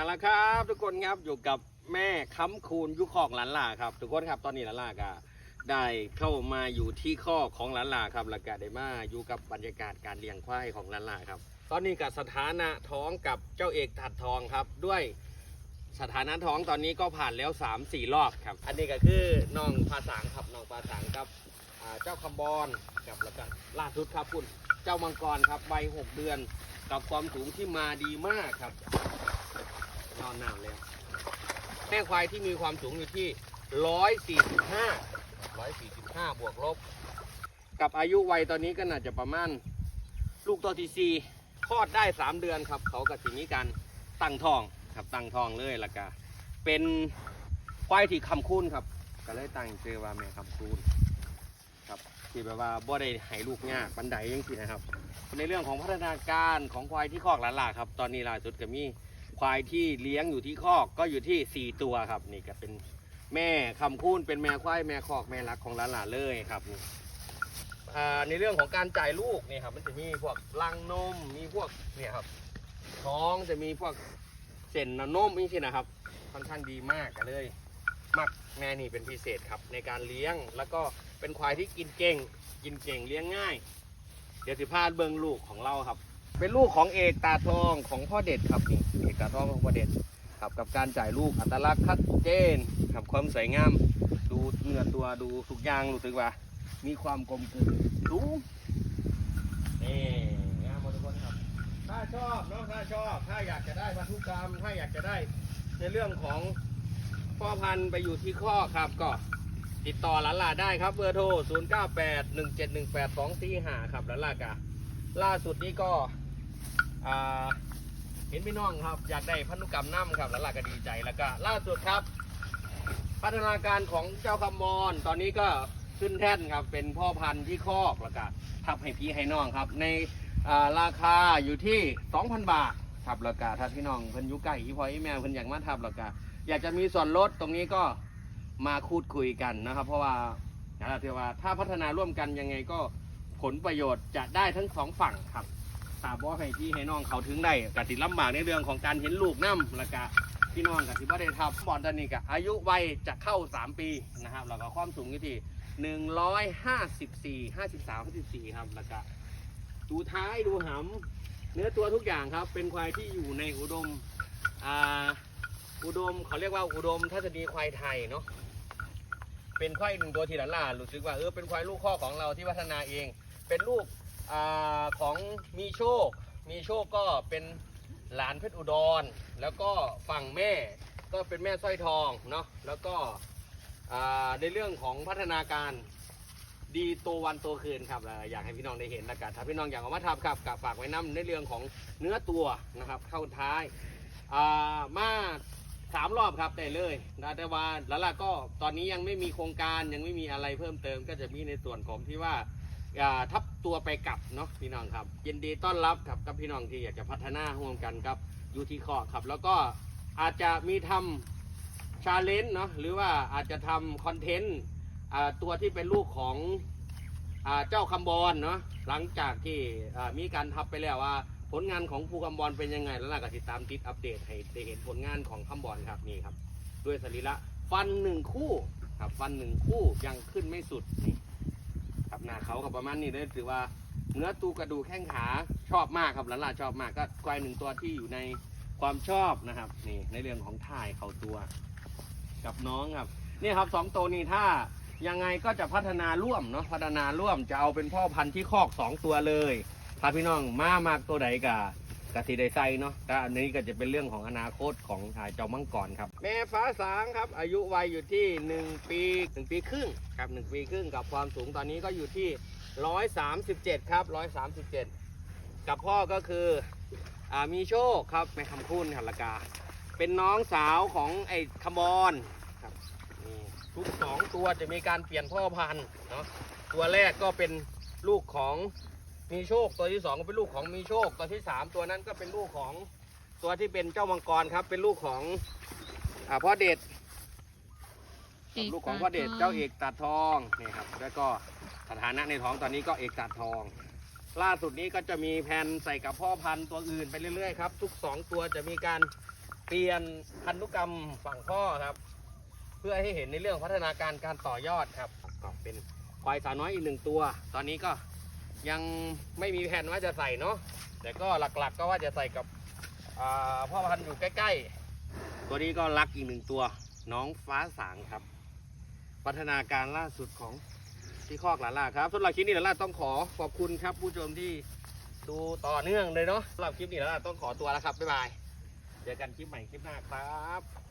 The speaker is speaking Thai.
มาแล้วครับ ทุกคนครับอยู่กับแม่ค้ำคูณยุคของหลานล่าครับ ทุกคนครับตอนนี้หลานล่าก็ได้เข้ามาอยู่ที่ข้อของหลานล่าครับแล้วก็ได้มาอยู่กับบรรยากาศการเลี้ยงควายของหลานล่าครับ ตอนนี้กับสถานะท้องกับเจ้าเอกถัดทองครับ ด้วยสถานะท้องตอนนี้ก็ผ่านแล้ว3 4รอบครับ อันนี้ก็คือน้องภาษางครับน้องภาษางครับเจ้าคำบอลครับแล้วก็ล่าสุดครับคุณเจ้ามังกรครับวัยหกเดือน กับความสูงที่มาดีมากครับ อนนานแล้วแม่ควายที่มีความสูงอยู่ที่ 145 145 บวกลบ กับอายุวัยตอนนี้ก็น่าจะประมาณ ลูกตัวที่สี่คลอดได้ 3 เดือนครับ เขากับสิ่งนี้กันตั้งทองครับตั้งทองเลยล้วก็เป็นควายที่คำคูณครับ ก็เลยตั้งชื่อว่าแม่คำคูณครับที่แบบว่าบ่ได้ให้ลูกยากบันไดยังสินะครับ ในเรื่องของพัฒนาการของควายที่คอกหลานหลาครับ ตอนนี้ล่าสุดก็มี ควายที่เลี้ยงอยู่ที่คอกก็อยู่ที่ 4 ตัวครับ นี่ก็เป็นแม่คำคูณเป็นแม่ควายแม่คอกแม่รักของหลานหลาเลยครับอ่าในเรื่องของการจ่ายลูกนี่ครับ มันจะมีพวกลังนมมีพวกเนี่ยครับ ท้องจะมีพวกเส้นนมนี่สินะครับค่อนข้างดีมากกันเลย มักแม่นี่เป็นพิเศษครับ ในการเลี้ยงแล้วก็เป็นควายที่กินเก่ง กินเก่งเลี้ยงง่าย เดี๋ยวสิพาดเบิงลูกของเราครับ เป็นลูกของเอกตาทองของพ่อเด็ดครับนี่ กตาทองของพ่อเด็ดครับกับการจ่ายลูกอัตลักษณ์ชัดเจนครับความสวยงาม ดูเนื้อตัวดูทุกอย่างรู้สึกว่า มีความกลมกลืนสูนี่งามหมดทุกคนครับ ถ้าชอบเนาะถ้าชอบถ้าอยากจะได้พันธุกรรมถ้าอยากจะได้ในเรื่องของพ่อพันธุ์ไปอยู่ที่ข้อครับก็ติดต่อหลานลาได้ครับเบอร์โทร 0 9 8 1 7 1 8 2 4 5 ครับหลานลากะล่าสุดนี้ก็อ่า เห็นพี่น้องครับอยากได้พันธุกรรมน้ำครับหลานลาก็ดีใจแล้วก็ล่าสุดครับ พัฒนาการของเจ้าคำมอนตอนนี้ก็ขึ้นแท่นครับ เป็นพ่อพันธุ์ที่คอกแล้วก็ทับให้พี่ให้น้องครับ ในราคาอยู่ที่ 2,000 บาทครับแล้วก็ถ้าพี่น้องเพิ่นยุใกล้อีพออีแม่เพิ่นอยากมาทับแล้วก็อยากจะมีส่วนลดตรงนี้ก็มาคูดคุยกันนะครับ เพราะว่านะครับที่ว่าถ้าพัฒนาร่วมกันยังไงก็ผลประโยชน์จะได้ทั้งสองฝั่งครับ ตาบอให้พี่ให้น้องเขาถึงได้กติลำบากในเรื่องของการเห็นลูกน้ำแล้วก็พี่น้องกับที่บ่ได้ทับบอลตอนนี้กับอายุวัยจะเข้า 3 ปีนะครับแล้วก็ความสูงอยู่ที่154 53 54ครับแล้วก็ดูท้ายดูหำเนื้อตัวทุกอย่างครับ เป็นควายที่อยู่ในอุดมอ่าอุดมเขาเรียกว่าอุดมทัศนีควายไทยเนาะเป็นควายหนึ่งตัวที่หลานล่ารู้สึกว่าเออเป็นควายลูกข้อของเราที่พัฒนาเอง เป็นลูก อาของมีโชค มีโชคก็เป็นหลานเพชรอุดร แล้วก็ฝั่งแม่ก็เป็นแม่สร้อยทองเนาะแล้วก็อ่าในเรื่องของพัฒนาการดีโตวันโตคืนครับเอ่ออยากให้พี่น้องได้เห็นแล้วกันถ้าพี่น้องอยากเอามาทำครับกับฝากไว้น้ำในเรื่องของเนื้อตัวนะครับเข้าท้ายอ่ามาสามรอบครับได้เลยนะแต่ว่าแล้วล่ะก็ตอนนี้ยังไม่มีโครงการยังไม่มีอะไรเพิ่มเติมก็จะมีในส่วนของที่ว่า อ่าทับตัวไปกลับเนาะพี่น้องครับ ยินดีต้อนรับครับกับพี่น้องที่อยากจะพัฒนาร่วมกันครับอยู่ที่คอครับ แล้วก็อาจจะมีทำชาเลนจ์เนาะหรือว่าอาจจะทำคอนเทนต์ตัวที่เป็นลูกของอเจ้าคำบอลเนาะหลังจากที่มีการทับไปแล้วว่า ผลงานของภูคำบอลเป็นยังไง แล้วล่ะก็ติดตามติดอัปเดตให้ได้เห็นผลงานของคำบอลครับนี่ครับ ด้วยสรีระฟันหนึ่งคู่ครับฟันหนึ่งคู่ยังขึ้นไม่สุดนี่ ครับหน้าเขากับประมาณนี้เลยถือว่าเนื้อตูกระดูกแข้งขาชอบมากครับหลานๆชอบมากก็ควายหนึ่งตัวที่อยู่ในความชอบนะครับนี่ในเรื่องของถ่ายเขาตัว กับน้องครับนี่ครับสองตัวนี้ถ้ายังไงก็จะพัฒนาร่วมเนาะพัฒนาร่วมจะเอาเป็นพ่อพันธุ์ที่คอกสองตัวเลยถ้าพี่น้องมามากตัวใดกะ กะสีได้ใส่เนาะแต่อันนี้ก็จะเป็นเรื่องของอนาคตของอ่าเจ้ามังกรครับแม่ฟ้าสางครับ อายุวัยอยู่ที่ 1 ปี 1 ปีครึ่งครับ1ปีครึ่งกับความสูงตอนนี้ก็อยู่ที่ 137 ครับ 137 กับพ่อก็คืออ่ามีโชคครับแม่คำคุณหัลกา เป็นน้องสาวของไอ้ขมอนครับนี่ทุกสองตัวจะมีการเปลี่ยนพ่อพันธุ์เนาะตัวแรกก็เป็นลูกของ มีโชคตัวที่สองก็เป็นลูกของมีโชค ตัวที่สามตัวนั้นก็เป็นลูกของตัวที่เป็นเจ้ามังกรครับ เป็นลูกของอ่าพ่อเดชครับลูกของพ่อเดชเจ้าเอกตัดทองนี่ครับแล้วก็สถานะในท้องตอนนี้ก็เอกตัดทอง ล่าสุดนี้ก็จะมีแผนใส่กับพ่อพันธุ์ตัวอื่นไปเรื่อยๆครับ ทุกสองตัวจะมีการเปลี่ยนพันธุกรรมฝั่งพ่อครับ เพื่อให้เห็นในเรื่องพัฒนาการการต่อยอดครับก็เป็นควายสาวน้อยอีกหนึ่งตัว ตอนนี้ก็ ยังไม่มีแผนว่าจะใส่เนาะแต่ก็หลักๆก็ว่าจะใส่กับพ่อพันธุ์อยู่ใกล้ๆ ตัวนี้ก็รักอีกหนึ่งตัว น้องฟ้าสางครับ พัฒนาการล่าสุดของที่คอกหลาล่าครับสำหรับคลิปนี้หลาล่าต้องขอขอบคุณครับ ผู้ชมที่ดูต่อเนื่องเลยเนาะสำหรับคลิปนี้หลาล่าต้องขอตัวแล้วครับบ๊ายบายเจอกันคลิปใหม่คลิปหน้าครับ